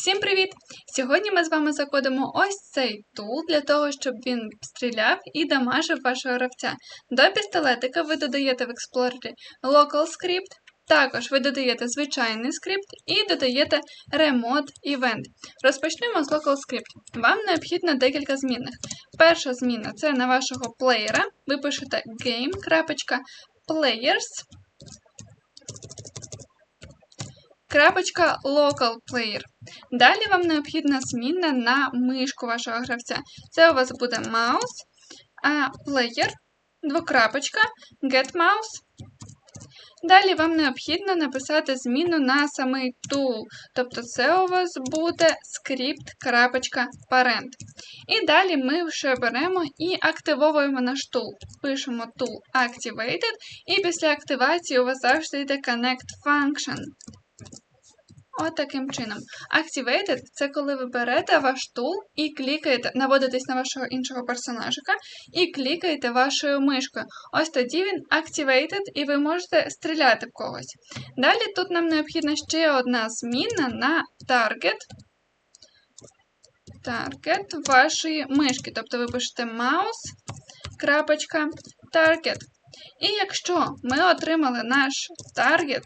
Всім привіт! Сьогодні ми з вами закодимо ось цей тул для того, щоб він стріляв і дамажив вашого гравця. До пістолетика ви додаєте в експлорері Local Script, також ви додаєте звичайний скрипт і додаєте Remote Event. Розпочнемо з Local Script. Вам необхідно декілька змінних. Перша зміна це на вашого плеєра. Ви пишете game.players. Крапочка Local Player. Далі вам необхідна зміна на мишку вашого гравця. Це у вас буде mouse, а player, двокрапочка, get mouse. Далі вам необхідно написати зміну на самий tool. Тобто це у вас буде script.parent. І далі ми вже беремо і активовуємо наш tool. Пишемо tool activated, і після активації у вас завжди йде connect function. От таким чином. Activated це коли ви берете ваш тул і клікаєте, наводитесь на вашого іншого персонажика і клікаєте вашою мишкою. Ось тоді він Activated, і ви можете стріляти в когось. Далі тут нам необхідна ще одна зміна на Target. Target вашої мишки. Тобто ви пишете mouse, крапочка, target. І якщо ми отримали наш target,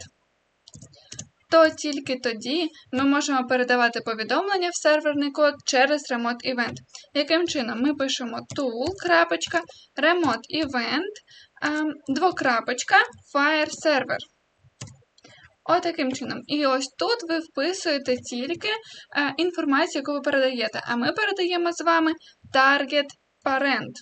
то тільки тоді ми можемо передавати повідомлення в серверний код через Remote Event. Яким чином? Ми пишемо tool, remote event, двокрапочка, fire server. Отаким чином. І ось тут ви вписуєте тільки е, інформацію, яку ви передаєте. А ми передаємо з вами target parent.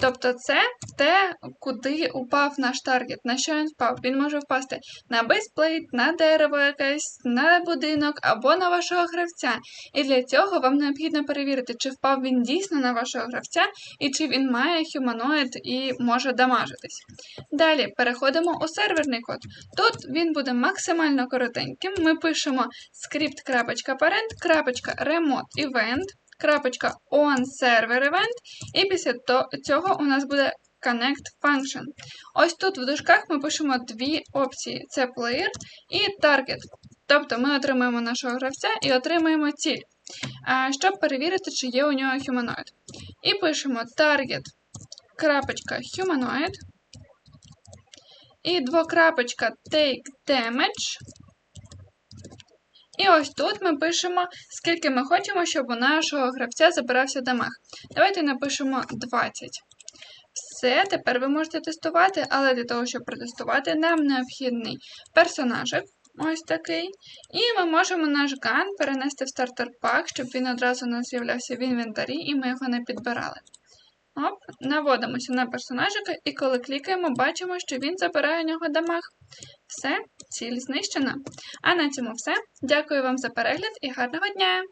Тобто це те, куди упав наш таргет, на що він впав. Він може впасти на бейсплейт, на дерево якесь, на будинок або на вашого гравця. І для цього вам необхідно перевірити, чи впав він дійсно на вашого гравця, і чи він має хуманоїд і може дамажитись. Далі переходимо у серверний код. Тут він буде максимально коротеньким. Ми пишемо script.parent.remote-event крапочка on event, і після цього у нас буде connect function. Ось тут в дужках ми пишемо дві опції: це player і target. Тобто ми отримуємо нашого гравця і отримуємо ціль, щоб перевірити, чи є у нього humanoid. І пишемо target крапочка humanoid. І двокрапочка take damage. І ось тут ми пишемо, скільки ми хочемо, щоб у нашого гравця забирався дамаг. Давайте напишемо 20. Все, тепер ви можете тестувати, але для того, щоб протестувати, нам необхідний персонажик. Ось такий. І ми можемо наш ган перенести в стартер пак, щоб він одразу у нас з'являвся в інвентарі, і ми його не підбирали. Оп, наводимося на персонажика, і коли клікаємо, бачимо, що він забирає у нього дамаг. Все, ціль знищена. А на цьому все. Дякую вам за перегляд і гарного дня!